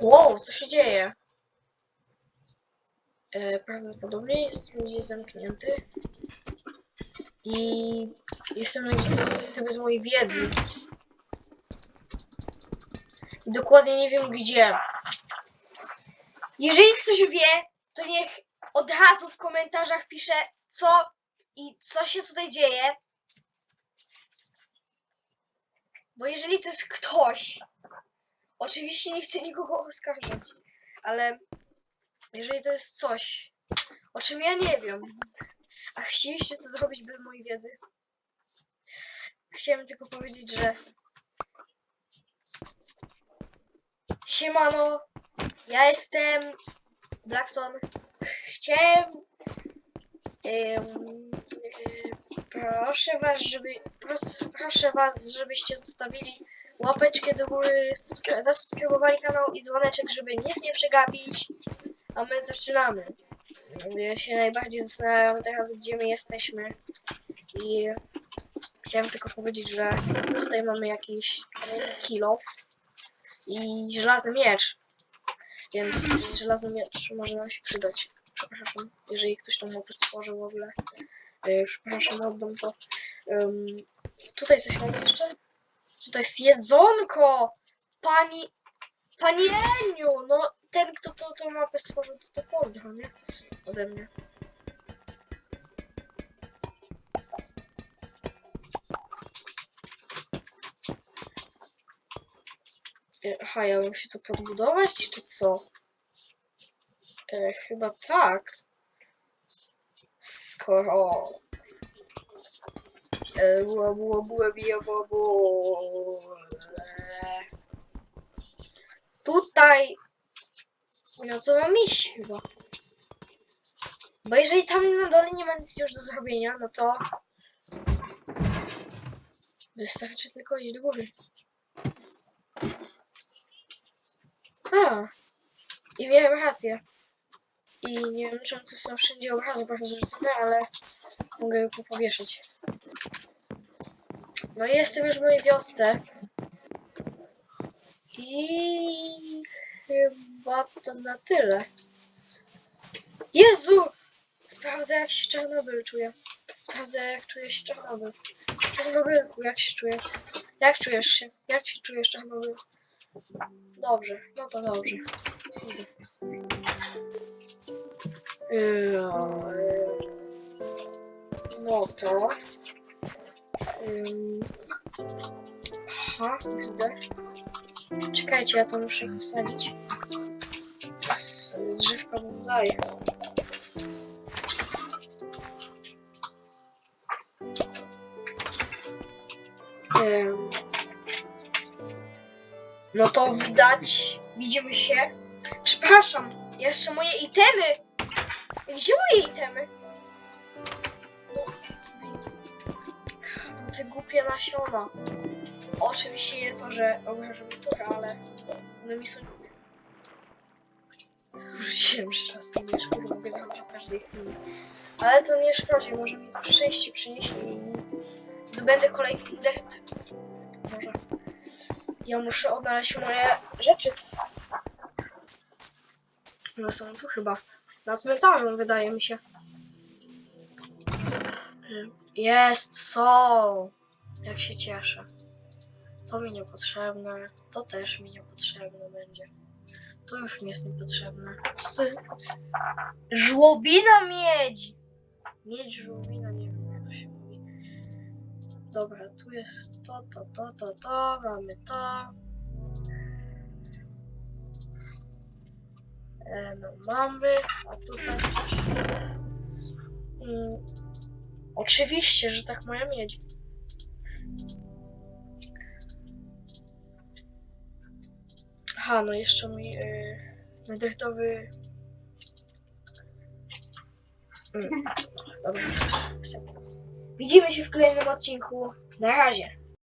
Wow, co się dzieje? E, prawdopodobnie jest gdzieś zamknięty. I jestem gdzieś zamknięty bez mojej wiedzy. I dokładnie nie wiem gdzie. Jeżeli ktoś wie, to niech od razu w komentarzach pisze co i co się tutaj dzieje. Bo jeżeli to jest ktoś, oczywiście nie chcę nikogo oskarżać, ale jeżeli to jest coś, o czym ja nie wiem, a chcieliście to zrobić bez mojej wiedzy, chciałem tylko powiedzieć, że Siemano, ja jestem Blackson. Chciałem yy, proszę was, żeby pros, proszę was, żebyście zostawili łapeczkę do góry, subskry- zasubskrybowali kanał i dzwoneczek, żeby nic nie przegapić. A my zaczynamy. Ja się najbardziej zastanawiam teraz, gdzie my jesteśmy. I chciałem tylko powiedzieć, że tutaj mamy jakiś kill off i żelazny miecz. Więc żelazny miecz może nam się przydać. Przepraszam, jeżeli ktoś tą mapę stworzył w ogóle. Yy, przepraszam, oddam to. Ym, tutaj coś mamy jeszcze? Tutaj jest jedzonko! Pani... Pani Eniu! No, ten, kto to, tą mapę stworzył, to to pozdro, nie? Ode mnie. Yy, Aha, ja mam się tu podbudować, czy co? E, chyba tak. Skoro. Tutaj. No co mam iść chyba? Bo jeżeli tam na dole nie ma nic już do zrobienia, no to. Wystarczy tylko iść do góry. A. I miałem rację. I nie wiem czemu tu są wszędzie obrazy porozrzucone, ale mogę je powieszyć. No jestem już w mojej wiosce. I chyba to na tyle. Jezu! Sprawdzę jak się Czarnobyl czuje. Sprawdzę jak czuje się Czarnobyl. Czarnobylku, jak się czujesz? Jak czujesz się? Jak się czujesz Czarnobyl? Dobrze, no to dobrze. Yy, No to. Ym, Aha. Czekajcie, ja to muszę wsadzić. Z drzewka bonsai. No to widać, widzimy się. Przepraszam, jeszcze moje itemy! Gdzie moje itemy? Te głupie nasiona. Oczywiście jest to, że obrażam niektóre, ale one mi są... Rzuciłem jeszcze raz ten miecz, który mogę zrobić w każdej chwili. Ale to nie szkodzi, może mi szczęście przynieść i zdobędę kolejny decht. Może. Ja muszę odnaleźć moje rzeczy. One są tu chyba. Na cmentarzu, wydaje mi się. Jest, są. Jak się cieszę. To mi niepotrzebne. To też mi niepotrzebne będzie. To już mi jest niepotrzebne. Co. Żłobina miedź! Miedź żłobina, nie wiem jak to się mówi. Dobra, tu jest to, to, to, to, to. Mamy to. E, no mamy, a tutaj coś. Mm, oczywiście, że tak moja miedź. Aha, no jeszcze mój yy, nadechtowy... Mm, dobra. Widzimy się w kolejnym odcinku. Na razie.